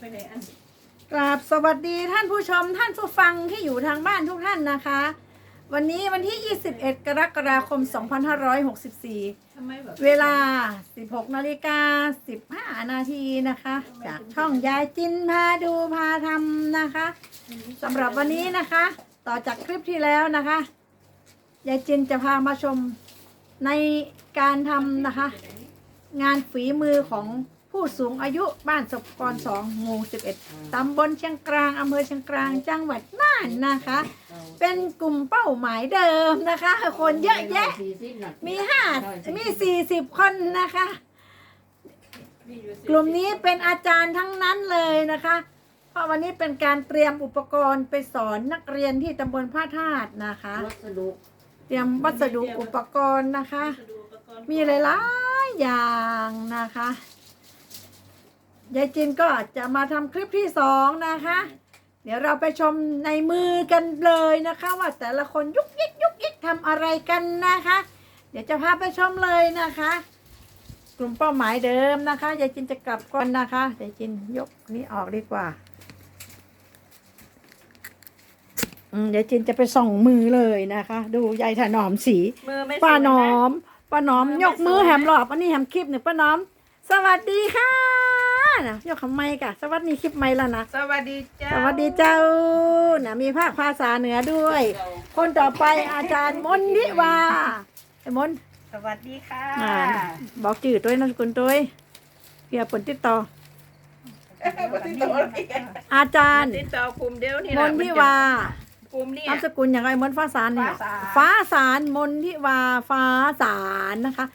ไปเลยอันกราบสวัสดีท่านผู้ชมท่านผู้ฟังที่อยู่ทางบ้านทุกท่านนะคะ วันนี้วันที่ 21 กรกฎาคม 2564 ทำไมแบบเวลา 16นาฬิกา15 นาทีนะคะ จากช่องยายจินพาดูพาทำนะคะสำหรับวันนี้นะคะ ต่อจากคลิปที่แล้วนะคะยายจินจะพามาชมในการทำนะคะ งานฝีมือของ ผู้สูงอายุบ้านศพกรสองหมู่11 ตำบลเชียงกลางอำเภอเชียงกลางจังหวัดน่านนะคะ เป็นกลุ่มเป้าหมายเดิมนะคะ คนเยอะแยะ มีห้ามีสี่สิบคนนะคะ กลุ่มนี้เป็นอาจารย์ทั้งนั้นเลยนะคะ เพราะวันนี้เป็นการเตรียมอุปกรณ์ไปสอนนักเรียนที่ตำบลพระธาตุนะคะวัสดุเตรียมวัสดุอุปกรณ์นะคะสะดวกอุปกรณ์มีหลายๆอย่างนะคะ ยายจินก็จะมาทำคลิปที่สองนะคะ เดี๋ยวเราไปชมในมือกันเลยนะคะ ว่าแต่ละคนยุกยิกยุกยิกทำอะไรกันนะคะ เดี๋ยวจะพาไปชมเลยนะคะ กลุ่มเป้าหมายเดิมนะคะยายจินจะกลับก่อนนะคะยายจินยกนี้ออกดีกว่าอืมยายจินจะไปส่องมือเลยนะคะ ดูยายถนอมสีมือไม่สวยะป้าหนอมป้าหนอมมือไม่ยกมือสวยนะแหมหลอบอันนี้แหมคลิปหนึ่งป้าหนอม สวัสดีค่ะ นะยกคำไม่กะ สวัสดีคลิปไม่แล้วนะ สวัสดีเจ้า สวัสดีเจ้านะมีภาคภาษาเหนือด้วย คนต่อไปอาจารย์มนทิวาไอ้มนสวัสดีค่ะอ่าบอกจืดด้วยนามสกุลด้วยเพียผลติดต่อ อาจารย์ติดต่อกลุ่มเดียวนี่มแหละนทิวากลุ่มเนี่ย นามสกุลอย่างไรมนฟ้าสารเนี่ยฟ้าสาร ฟ้าสารมนทิวาฟ้าสารนะคะ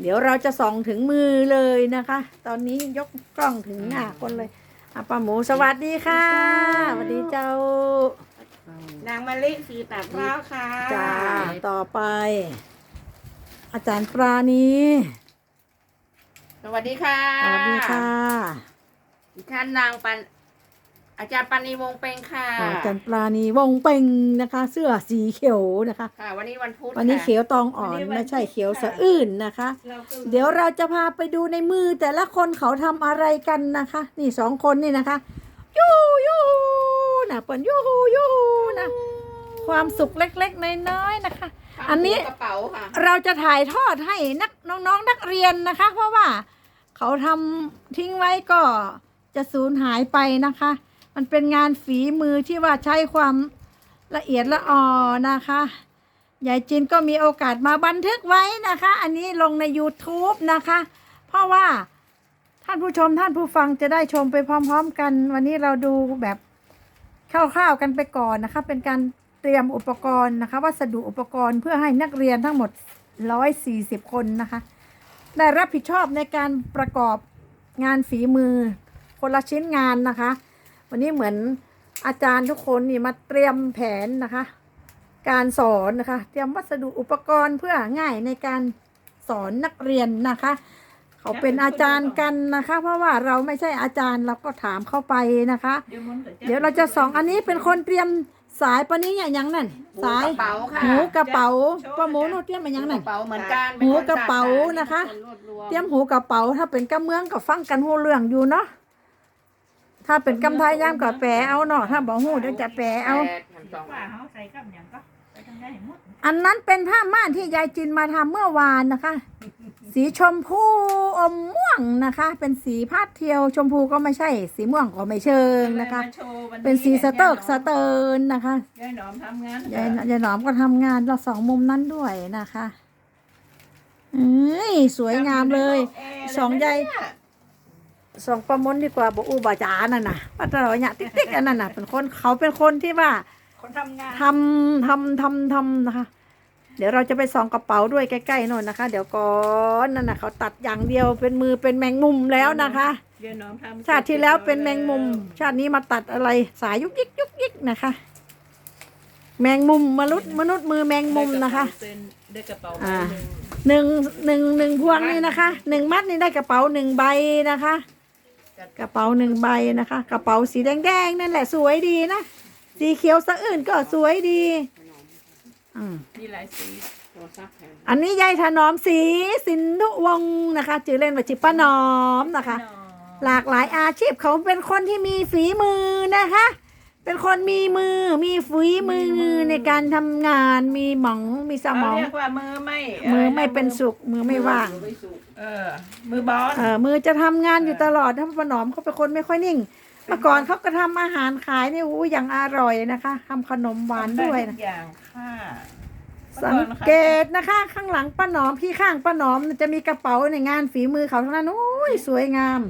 เดี๋ยวเราจะส่องถึงมือเลยนะคะ ตอนนี้ยกกล้องถึงหน้าคนเลยอะป้าหมูสวัสดีค่ะสวัสดีเจ้า นางมะลิสีตัดพร้าวค่ะ จ้า ต่อไป อาจารย์ปราณีสวัสดีค่ะสวัสดีค่ะ ดิฉันนางปัน อาจารย์ปันนีวงศ์เปงค่ะอาจารย์ปราณีวงเป่งนะคะ เสื้อสีเขียวนะคะ ค่ะ วันนี้วันพุธวันนี้ค่ะเขียวตองอ่อนวันนี้วันไม่ใช่พุธเขียวค่ะสะอื้นนะคะเราก็เดี๋ยวเราจะพาไปดูในมือแต่ละคนเขาทำอะไรกันนะคะ นี่สองคนนี่นะคะยูยูนะเปิดยูฮูยูฮูนะ ความสุขเล็กๆน้อยๆนะคะ อันนี้กระเป๋าค่ะ เราจะถ่ายทอดให้นักน้องๆนักเรียนนะคะ เพราะว่าเขาทำทิ้งไว้ก็จะสูญหายไปนะคะ มันเป็นงานฝีมือที่ว่าใช้ความละเอียดละออนะคะยายจินก็มีโอกาสมาบันทึกไว้นะคะ อันนี้ลงใน YouTube นะคะ เพราะว่าท่านผู้ชมท่านผู้ฟังจะได้ชมไปพร้อม ๆ กัน วันนี้เราดูแบบคร่าวๆกันไปก่อนนะคะ เป็นการเตรียมอุปกรณ์นะคะ วัสดุอุปกรณ์เพื่อให้นักเรียนทั้งหมด 140 คนนะคะ ได้รับผิดชอบในการประกอบงานฝีมือคนละชิ้นงานนะคะ วันนี้เหมือนอาจารย์ทุกคนนี่มาเตรียมแผนนะคะ การสอนนะคะ เตรียมวัสดุอุปกรณ์เพื่อง่ายในการสอนนักเรียนนะคะ เขาเป็นอาจารย์กันนะคะ เพราะว่าเราไม่ใช่อาจารย์เราก็ถามเข้าไปนะคะ เดี๋ยวมันก็เดี๋ยวเราจะสองอันนี้เป็นคนเตรียมสายปะนี้อย่างยังนั่นสายกระเป๋าค่ะหูกระเป๋าปะหมูโนเตรียมมายังกนั่นระเป๋าเหมือนกันหูกระเป๋านะคะเป็นรวบรวมเตรียมหูกระเป๋าถ้าเป็นกำเมืองก็ฟังกันหูเรื่องอยู่เนาะ ถ้าเป็นกำไทยย่ามก็แปลเอาเนาะถ้าบอกหูเดี๋ยวจะแปลเอาแปดพันสองว่าเขาใส่กับอย่างก็ไปทำได้หมดอันนั้นเป็นผ้าม่านที่ยายจินมาทำเมื่อวานนะคะ สีชมพูอมม่วงนะคะ เป็นสีพาดเทียวชมพูก็ไม่ใช่ สีม่วงก็ไม่เชิงนะคะมาโชว์วัเป็นสีสเติร์กสเติร์นนะคะยายหนอมทำงานยายยายหนอมก็ทำงานเราสองมุมนั้นด้วยนะคะเอ้ยสวยงามเลย สองยาย สองประมนดีกว่าบอกอูบาจานั่นน่ะป้าตลอดเนี่ยติ๊กติ๊กอันนั้นน่ะเป็นคนเขาเป็นคนที่ว่าคนทำงานทำทำทำทำนะคะ เดี๋ยวเราจะไปส่องกระเป๋าด้วยใกล้ๆโน่นนะคะ เดี๋ยวก่อนนั่นน่ะเขาตัดอย่างเดียวเป็นมือเป็นแมงมุมแล้วนะคะยายหนอมทำชาติที่แล้วเป็นแมงมุม ชาตินี้มาตัดอะไรสายยุกยิกยุกยิกนะคะ แมงมุมมนุษย์มนุษย์มือแมงมุมนะคะได้กระเป๋าอ่าใบหนึ่งหนึ่งหนึ่งหนึ่งพวงนี่นะคะหนึ่งมัดนี่ได้กระเป๋าหนึ่งใบนะคะ กระเป๋าหนึ่งใบนะคะ กระเป๋าสีแดงๆนั่นแหละสวยดีนะ สีเขียวสะอื่นก็สวยดีอืมมีหลายสีโทรศัพท์แทนอันนี้ยายถนอมสีสินธุวงศ์นะคะชื่อเล่นว่าชื่อป้าหนอมนะคะหนอมหลากหลายอาชีพเขาเป็นคนที่มีฝีมือนะคะ เป็นคนมีมือ มีฝีมือในการทำงาน มีหมอง มีสมเขาอง เรียกว่ามือไม่มือไม่เป็นสุข มือไม่ว่าง เออ มือบอสเออมือจะทำงานอยู่ตลอดถ้าป้าหนอมเขาเป็นคนไม่ค่อยนิ่ง เมื่อก่อนเขาก็ทำอาหารขายนี่อู้อย่างอร่อยนะคะทำขนมหวานด้วยทำไทุนะกอย่างค่ะสังเกตนะคะ ข้างหลังป้าหนอมที่ข้างป้าหนอมจะมีกระเป๋าในงานฝีมือเขาทั้งนั้นโอ้ยสวยงาม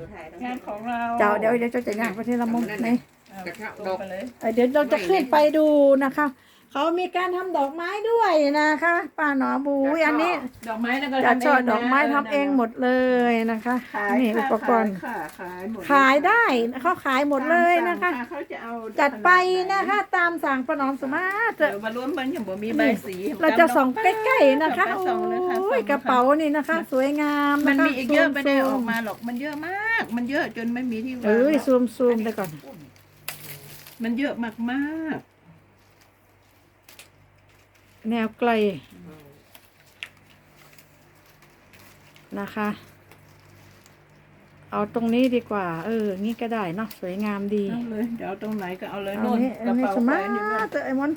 งานของเราเจ้าเดี๋ยวเดี๋ยวเจ้าจะย่างไปที่ละมุมไหนเอา กระทะลดงกไปเลยเอ่อเดี๋ยวเราจะขึ้นไปดูนะคะ เขามีการทำดอกไม้ด้วยนะคะป้าหนอมบูยอันนี้ดอกไม้นั่นก็จะทำเงช่อนะดอกไม้ทำเองหมดเลยนะคะขายนี่ค่ะอุปกรณ์ขายค่ะขายหมดขายได้เขาขายหมดเลยนะคะ เขาจะเอาจัดไปนะคะ ตามสั่งป้าหนอมสมาร์ทเดี๋ยวมาล้วนมันอย่างบ่มีใบสีเราจะส่องใกล้ๆนะคะไปโส่องเลยค่ะอ้ยส่องกระเป๋านี่นะคะ สวยงามมันนะคะมีอีกเยอะไม่ได้ซูอๆอกมาหรอกมันเยอะมาก มันเยอะจนไม่มีที่วางเอ้ยหรอกซูมซูมไปก่อน มันเยอะมากมากแนวไกลนะคะ เอาตรงนี้ดีกว่า เอองี้ก็ได้เนาะสวยงามดีๆเอาเลยเดี๋ยวเอาตรงไหนก็เอาเลยเอาโน่นนี้กอัระนนี้เป๋าสแขมาวนอยู่นู่นร์ทไอ้มอน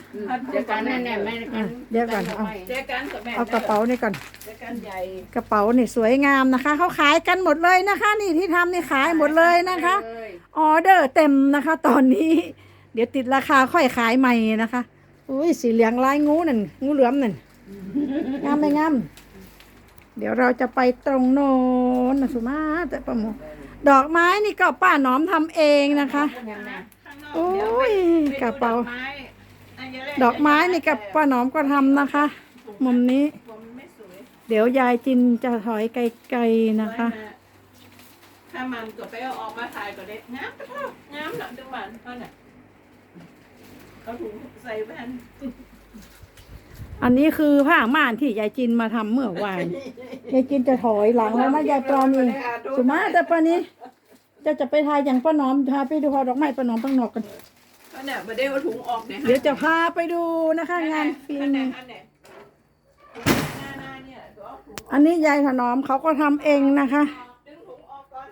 เดี๋ยวกันแน่ๆแม่กันเดี๋ยวก่อนเอาเจอกันกับแม่เอากระเป๋านี่ก่อน เจอกันใหญ่กระเป๋านี่สวยงามนะคะเขาขายกันหมดเลยนะคะ นี่ที่ทำนี่ขายหมดเลยนะคะ ออเดอร์เต็มนะคะ ตอนนี้ เดี๋ยวติดราคาค่อยขายใหม่นะคะอุ้ยสีเหลืองลายงูนั่นงูเหลือมนั่นงามไหมงามเดี๋ยวเราจะไปตรงโน้นนะสุมาแต่ประโมดอกไม้นี่ก็ป้าหนอมทำเองนะคะอกโอ้ยกระเป๋า ดอกไม้นี่กับป้าหนอมก็ทำนะคะ มุมนี้ เดี๋ยวยายจินจะถอยไกลๆนะคะถ้ามันก็ไปเอาออกมาถ่ายก็ได้งามก็เท่างามหนักจังหวะเพราะน่ะ เอาถุงใส่แว่นอันนี้คือผ้าม่านที่ยายจินมาทำเมื่อวาน ยายจินจะถอยหลังแล้วนะยายปราณีสุมาแต่ปานี้จะจะไปทายอย่างป้าหนอมพาไปดูพอดอกไม้ป้าหนอมป้าหนอกกันเพราะเนี่ยมาได้เอาถุงออกเนี่ยเดี๋ยวจะพาไปดูนะคะ งานฟิอัล์นไหนมอันไหนหน้าหน้าเนี่ยตัวเอาถุงอันนี้ยายถนอมเขาก็ทำเองนะคะดึงถุงออกก่อน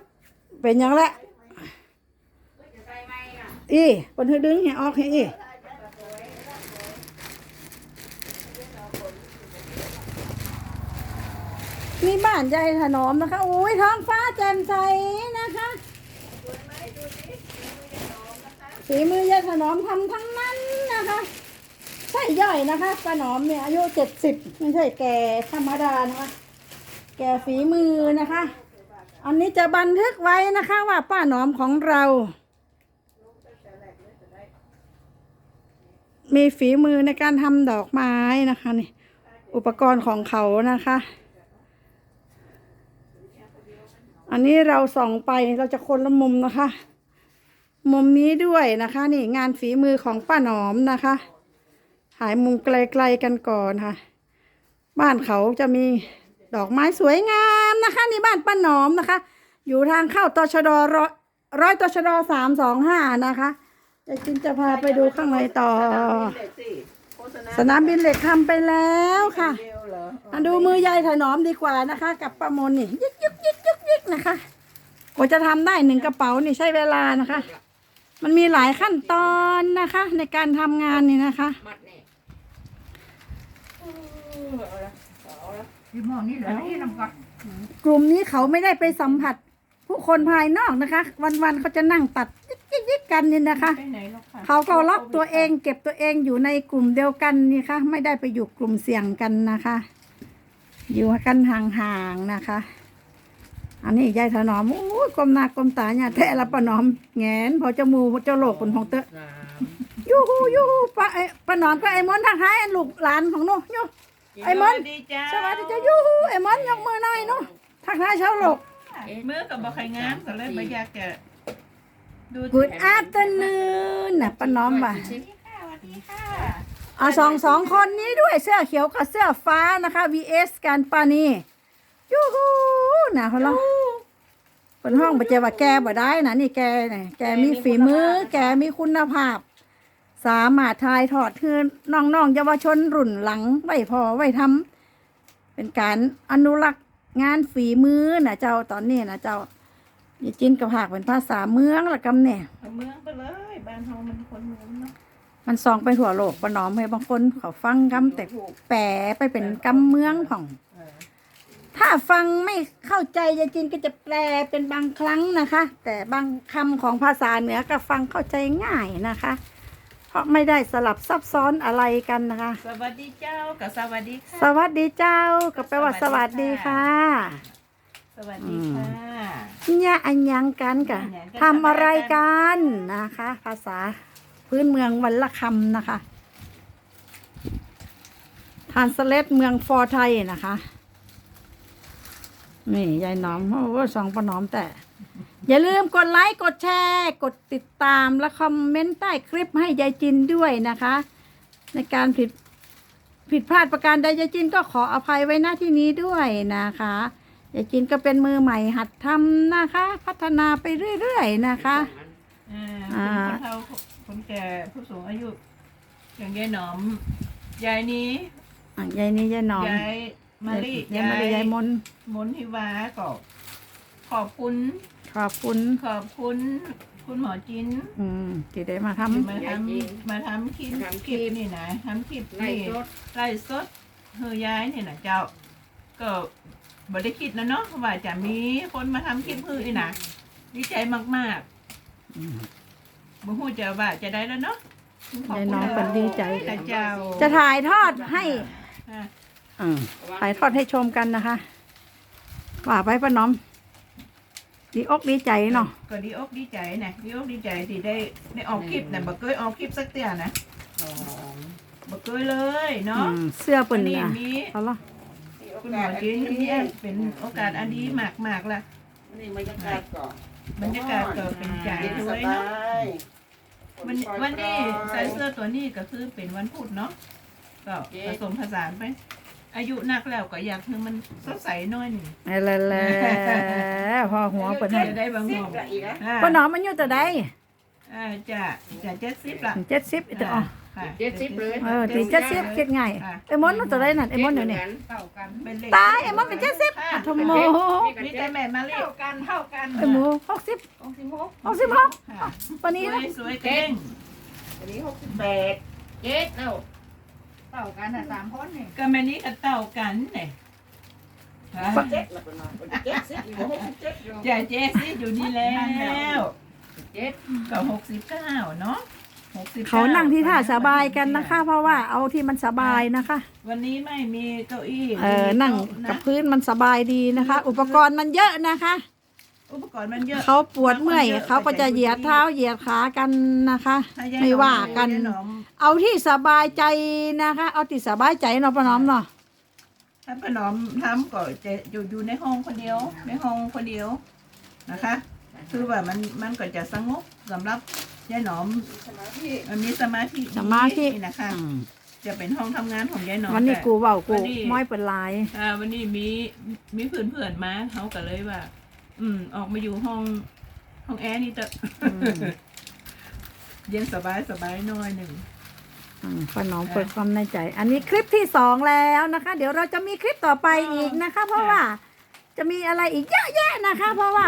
เป็นอย่างละอีคนเธอดึงให้ออกให้อี นี่บ้านยายถนอมนะคะโอ้ยท้องฟ้าแจ่มใสนะคะฝีมือยายถนอมทำทั้งนั้นนะคะใช่ย่อยนะคะป้าหนอมเนี่ยอายุเจ็ดสิบไม่ใช่แก่ธรรมดานะคะ แก่ฝีมือนะคะ อันนี้จะบันทึกไว้นะคะว่าป้าหนอมของเรา มีฝีมือในการทำดอกไม้นะคะนี่อุปกรณ์ของเขานะคะ อันนี้เราส่องไปเราจะคนละมุมนะคะ มุมนี้ด้วยนะคะ นี่งานฝีมือของป้าหนอมนะคะถ่ายมุมไกลๆกันก่อนค่ะ บ้านเขาจะมีดอกไม้สวยงามนะคะนี่บ้านป้าหนอมนะคะ อยู่ทางเข้าตชดร้อยร้อยตชดสามสองห้านะคะจะจินจะพาไปดูข้างในต่อ สนามบินเหล็กทำไปแล้วค่ะ เดียวเหรออันดูมือยายถนอมดีกว่านะคะ กับประมนนี่ยึกยึกยึกยึกยึกนะคะกว่าจะทำได้หนึ่งกระเป๋านี่ใช้เวลานะคะ มันมีหลายขั้นตอนนะคะ ในการทำงานนี่นะคะมัดนี่พี่หมอนี่เหรอนี่น้ำก่อนกลุ่มนี้เขาไม่ได้ไปสัมผัส ผู้คนภายนอกนะคะ วันๆเขาจะนั่งตัด ยึกยึกยึกกันนี่นะคะ ไปไหนหรอกค่ะเขาก็ล็อกตัวเองเก็บตัวเองอยู่ในกลุ่มเดียวกันนี่ค่ะ ไม่ได้ไปอยู่กลุ่มเสี่ยงกันนะคะ อยู่กันห่างๆนะคะ อันนี้ยายถนอมโอ้ยกลมหน้ากลมตาเนี่ยแทะละปะหนอมแงนพอจมูกเจ้าโลกคนของเตอะสามยูฮูยูฮูปะไอ้ปะหนอมก็ไอ้มอนทักทายไอ้ลูกหลานของหนูยู ไอ้มอนสวัสดีจ้าสวัสดีจ้ายูฮูไอ้มอนยกมือหน่อยเนาะทักทายชาวโลกเมื่อกับบอกใครงามก็เลยไม่อยากจะดู Good afternoon น่ะปะหนอมว่ะสวัสดีค่ะเอาสองสองคนนี้ด้วยเสื้อเขียวกับเสื้อฟ้านะคะ vs กันปานี่ยูฮูนะเขาลองเป็นห้องบาเจว่าแกบ่ได้นะนี่แกเนี่ยแกมีฝีมือ แกมีคุณภาพ สามารถทายทอดคือน้องๆเยาวชนรุ่นหลังไว้พอไว้ทำเป็นการอนุรักษ์งานฝีมือนะเจ้าตอนนี้นะเจ้า ยายจินกับหากเป็นภาษาเมืองละกำเนี่ยเอาเมืองไปเลยบ้านเฮามันคนเมืองเนาะมันซองไปทั่วโลกปะน้อมให้บางคนเขาฟังกำแต่แปลไปเป็นกำเมืองของ เออถ้าฟังไม่เข้าใจยายจินก็จะแปลเป็นบางครั้งนะคะ แต่บางคำของภาษาเหนือก็ฟังเข้าใจง่ายนะคะ เพราะไม่ได้สลับซับซ้อนอะไรกันนะคะ สวัสดีเจ้ากับสวัสดีค่ะ สวัสดีเจ้าก็แปลว่าสวัสดีค่ะ สวัสดีค่ะเนี่ยอันยังกันกะอันยังกันทำอะไรกันนะคะ ภาษาพื้นเมืองวันละคำนะคะทานสเลตเมืองฟอร์ไทยนะคะนี่ยายหน้อมโอ้โหสองปะหน้อมแต่ อย่าลืมกดไลค์กดแชร์ กดติดตามและคอมเมนต์ใต้คลิปให้ยายจินด้วยนะคะ ในการผิดผิดพลาดประการใดยายจินก็ขออภัยไว้หน้าที่นี้ด้วยนะคะ ยายจินก็เป็นมือใหม่หัดทำนะคะ พัฒนาไปเรื่อยๆนะคะอ่าอ่าคนเฒ่าคนแก่ผู้สูงอายุ อย่างยายหนอมยายนี้อะยายนี่ยายหนอมยายมารียายมารียายมนมนทิวาก็ขอบคุณ ขอบคุณขอบคุณ คุณหมอจินอืมที่ได้มาทที่มาทำมาทำคลิปคลิป นี่นะทำคลิปไล่นี่รถไล่สดเฮยย้ายนี่นะเจ้า ก็ บ่ได้คิดนะเนาะว่าจะมีคนมาทำคลิปเฮืออีนะดีใจมากำอืมๆบ่ฮู้จะว่าจะได้แล้วเนาะขบยายคุณน้องเป็นดีใจนะเจ้าจะถ่ายทอดให้อะอืมถ่ายทอดให้ชมกันนะคะว่าไปป้าน้อม ดีอกดีใจเนาะก็ดีอกดีใจนะดีอกดีใจที่ได้ได้ออกคลิปนะบ่เคยออกคลิปสักเตียนะสองบ่เคยเลยเนาะอืมเสื้อเปิ่นวันนี้นะมี เอาละ คุณหมอจีนนี่เป็นโอกาสอันดีมากๆล่ะนี่บรรยากาศก่อนบรรยากาศก็เป็นใจเย็นด้สวยบาเนาะยวันวันนี้ใส่เสื้อตัวนี้ก็คือเป็นวันพุธเนาะก็ผสมผสานไป อายุนักแล้วก็อยากให้มันสดใสหน้อยหนึ่งอะไรแล้วพอหัวเปิ่นให้จะได้บางสิหบอมละอีกนะอ่าป้าน้อมมันอยู่แต่ใดอ่าจะจะเจ็ดสิบละ เจ็ดสิบจะอ๋อค่ะ เจ็ดสิบเลยเออตีเจ็ดสิบคิดไงายไอ้มอนมันแต่ใดนั่นไอ้มอนเดี๋ยวนี้เท่ากันเป็นเลขตายไอ้มอนเป็นเจ็ดสิบค่ะทำโมมีแต่แม่มาเรียกเท่ากันเท่ากันไอ้หมูหกสิบหกสิบหกหกสิบหกค่ะปานสนี้วนะยสวยเก่งอันนี้หกสิบแปดเจ็ดแล้วเท่ากันอะสามคนนี่ก็แม่นี้ก็เต่ากันเนี่ยค่ะเจ็ดแล้วเป็นว่าเจ็ดสิบอยู่หกสิบเจ็ดอยู่จะเจซี่อยู่นี่แล้วเจ็ดก็หกสิบเก้าเนาะหกสิบ เขานั่งที่ท่าสบายกันนะคะ เพราะว่าเอาที่มันสบายนะคะ วันนี้ไม่มีเก้าอี้เออนั่งไม่มีกับโต๊ะพื้นมันสบายดีนะคะ อุปกรณ์มันเยอะนะคะ อุปกรณ์มันเยอะเขาปวดเมื่อยเขาก็จะเหยียดเท้าเหยียดขากันนะคะถ้ยยไม่ว่ากันยยหอมเอาที่สบายใจนะคะ เอาที่สบายใจเนาะป้าน้อมเนาะถ้าป้าหนอมทำก็จะอยู่อยู่ในห้องคนเดียว ในห้องคนเดียวนะคะ คือว่ามันมันก็จะสงบสำหรับ ยายหนอมสมาธิมันมีสมาธิดีสมาธินี่นะคะอืมจะเป็นห้องทำงานของยายหนอมวันนี้แต่ กูเบากูวันนี้ ม้อยเป็นลาย อ่าวันนี้มีมีเพื่อนเพื่อนๆมาเขาก็เลยว่า อืม ออกมาอยู่ห้อง ห้องแอร์นี่เตอะอืม เย็นสบายสบายหน้อยหนึ่ง อืมป้าน้อมเปิดความในใจ อันนี้คลิปที่สองแล้วนะคะ เดี๋ยวเราจะมีคลิปต่อไปอีกนะคะ เพราะว่าจะมีอะไรอีกเยอะแยะนะคะ เพราะว่า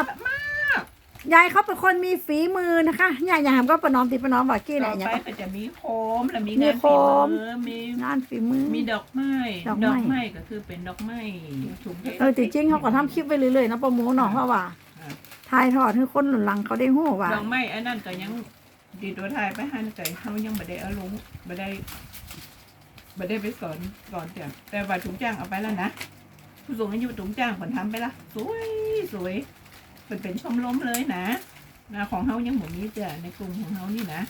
ยายเขาเป็นคนมีฝีมือนะคะยายยามก็ป้าน้อมติป้าน้อมว่ากี้แหต่ละออย่างไปก็ก็จะมีโคมและมีมีงานโคฝีม มือมีงานฝีมือ มีดอกไม้ดอกไม้ดอกไม้ก็คือเป็นดอกไม้ถุงเพชรเออจริงๆเขาก็ทำคลิปไปเรื่อยๆนะป้าหมูเนาะเพราะว่าอ่าทายทอดให้คนหลังเขาได้หู้ว่า ดอกไม้อันนั้นก็ยังดีตัวไทายไปหันไก่เขายังไม่ได้เอาลงไม่ได้ไม่ได้ไปสอนก่อนแต่แต่ว่าถุงจ้างเอาไปแล้วนะผู้สูงอายุถุงจ้างผลทำไปละสวยสวย เป็นเป็นชมรมเลยนะนะของเขายังหมดนี้จ้ะในกลุ่มของเขานี่นะ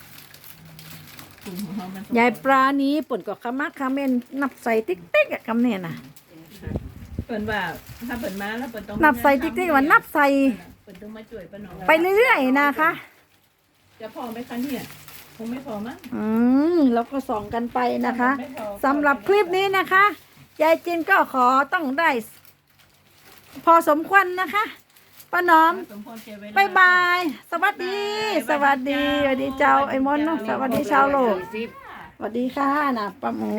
กลุ่มของเขามันยายปลานี้ป่นก็ขมักขมันนับใส่ติ๊กติ๊กๆอะคำเนี่ยนะเปิดว่าถ้าเปิดมาแล้วเปิดต้องนับใส่ติ๊กติ๊กว่านับใส่เปิดต้องมาช่วยป้าน้องไปเรื่อยๆนะคะ จะพอไหมคะเนี่ยคงไม่พอมั้งอืมแล้วก็ส่องกันไปนะคะไม่พอสำหรับคลิปนี้นะคะยายจินก็ขอต้องได้ พอสมควรนะคะ ป้าน้อมสมควรเก็บไว้บายบาย สวัสดี สวัสดีสวัสดีเจ้าไอ้มอนเนาะสวัสดีชาวโลกสิบสวัสดีค่ะนะป้าหมู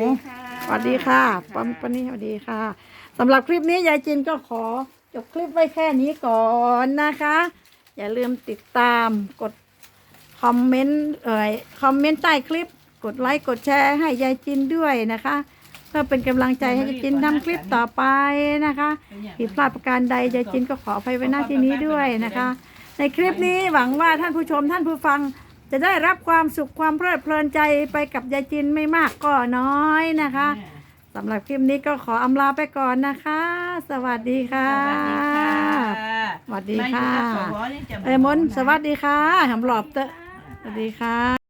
สวัสดีค่ะปั๊มปนนี่สวัสดีค่ะสำหรับคลิปนี้ยายจินก็ขอจบคลิปไว้แค่นี้ก่อนนะคะ อย่าลืมติดตามกดคอมเมนต์เอ่ยคอมเมนต์ใต้คลิป กดไลค์กดแชร์ให้ยายจินด้วยนะคะ เพื่อเป็นกำลังใจให้ยายจินทำคลิปต่อไปนะคะผิดพลาดประการใดยายจินก็ขออภัยไว้หน้าที่นี้ด้วยนะคะ ในคลิปนี้หวังว่าท่านผู้ชมท่านผู้ฟัง จะได้รับความสุขความเพลิดเพลินใจไปกับยายจินไม่มากก็น้อยนะคะสำหรับคลิปนี้ก็ขออำลาไปก่อนนะคะ สวัสดีค่ะ สวัสดีค่ะมาอยู่กับสวยังจะเอ้ยมนต์สวัสดีค่ะหำหลอบเตอะสวัสดีค่ะ